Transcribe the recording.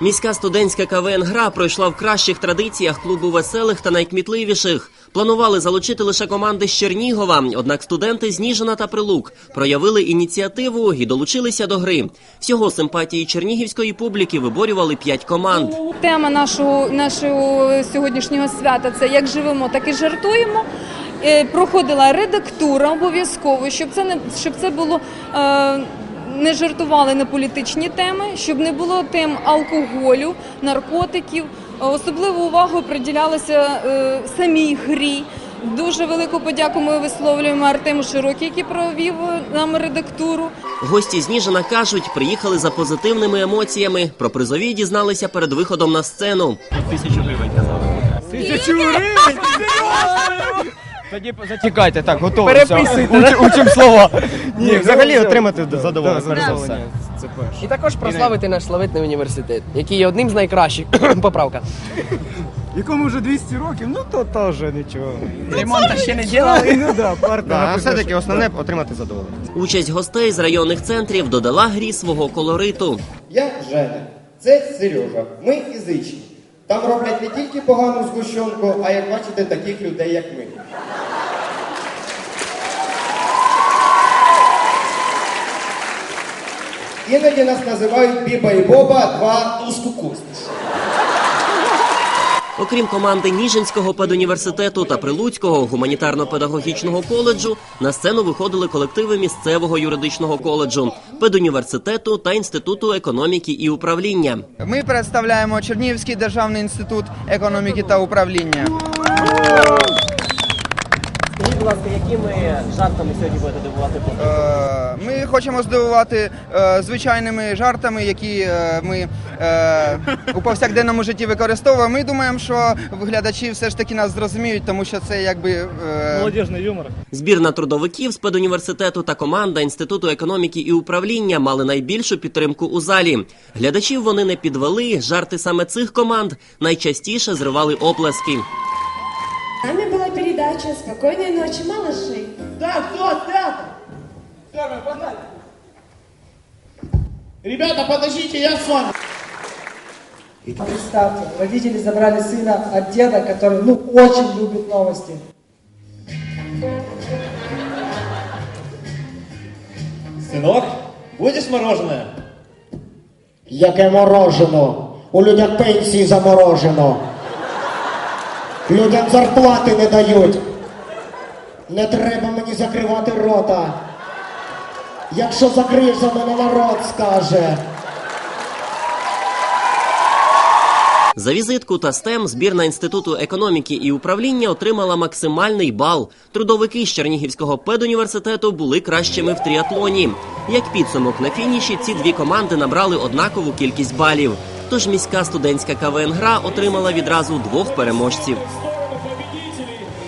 Міська студентська КВН гра пройшла в кращих традиціях клубу веселих та найкмітливіших. Планували залучити лише команди з Чернігова. Однак студенти з Ніжина та Прилук проявили ініціативу і долучилися до гри. Всього симпатії чернігівської публіки виборювали п'ять команд. Тема нашого, нашого сьогоднішнього свята це як живемо, так і жартуємо. Е, Проходила редактура обов'язково, щоб це не щоб це було. Е, не жартували на політичні теми, щоб не було тем алкоголю, наркотиків. Особливу увагу приділялося е, самій грі. Дуже велику подяку ми висловлюємо Артему Широкій, який провів нам редактуру. Гості з Ніжина кажуть, приїхали за позитивними емоціями. Про призові дізналися перед виходом на сцену. Тисячу гривень! Тоді зачекайте, так, готово. Переписуйте. Уч- Учим слова. Ні, взагалі отримати задоволення. перш за все. задоволення. Це перше. І також прославити наш славетний університет, який є одним з найкращих. Поправка. Якому вже 200 років, ну то теж нічого. Ремонту ще не робили. Ну да, парк. Да, а все-таки основне отримати задоволення. Участь гостей з районних центрів додала грі свого колориту. Я Женя, це Сережа. Ми ізичні. Там роблять не тільки погану згущенку, а як бачите, таких людей, як ми. Іноді нас називають Біба і Боба два ускукосніші. Окрім команди Ніжинського педуніверситету та Прилуцького гуманітарно-педагогічного коледжу, на сцену виходили колективи місцевого юридичного коледжу, педуніверситету та інституту економіки і управління. Ми представляємо Чернігівський державний інститут економіки та управління. Ласка, якими жартами сьогодні будете дивувати Е, Ми хочемо здивувати е, звичайними жартами, які е, ми е, у повсякденному житті використовуємо. Ми думаємо, що глядачі все ж таки нас зрозуміють, тому що це якби е, Збірна трудовиків з педуніверситету та команда інституту економіки і управління мали найбільшу підтримку у залі. Глядачів вони не підвели. Жарти саме цих команд найчастіше зривали оплески. Передача «Спокойной ночи, малыши». Так, все, снято! Все, погнали! Ребята, подождите, я с вами. Представьте, родители забрали сына от деда, который, ну, очень любит новости. Сынок, будешь мороженое? Яке морожено? У людях пенсії заморожено. Людям зарплати не дають. Не треба мені закривати рота. Якщо закриєш за мене народ скаже. За візитку та стем збірна інституту економіки і управління отримала максимальний бал. Трудовики з Чернігівського педуніверситету були кращими в тріатлоні. Як підсумок на фініші, ці дві команди набрали однакову кількість балів. Тож міська студентська КВН гра отримала відразу двох переможців.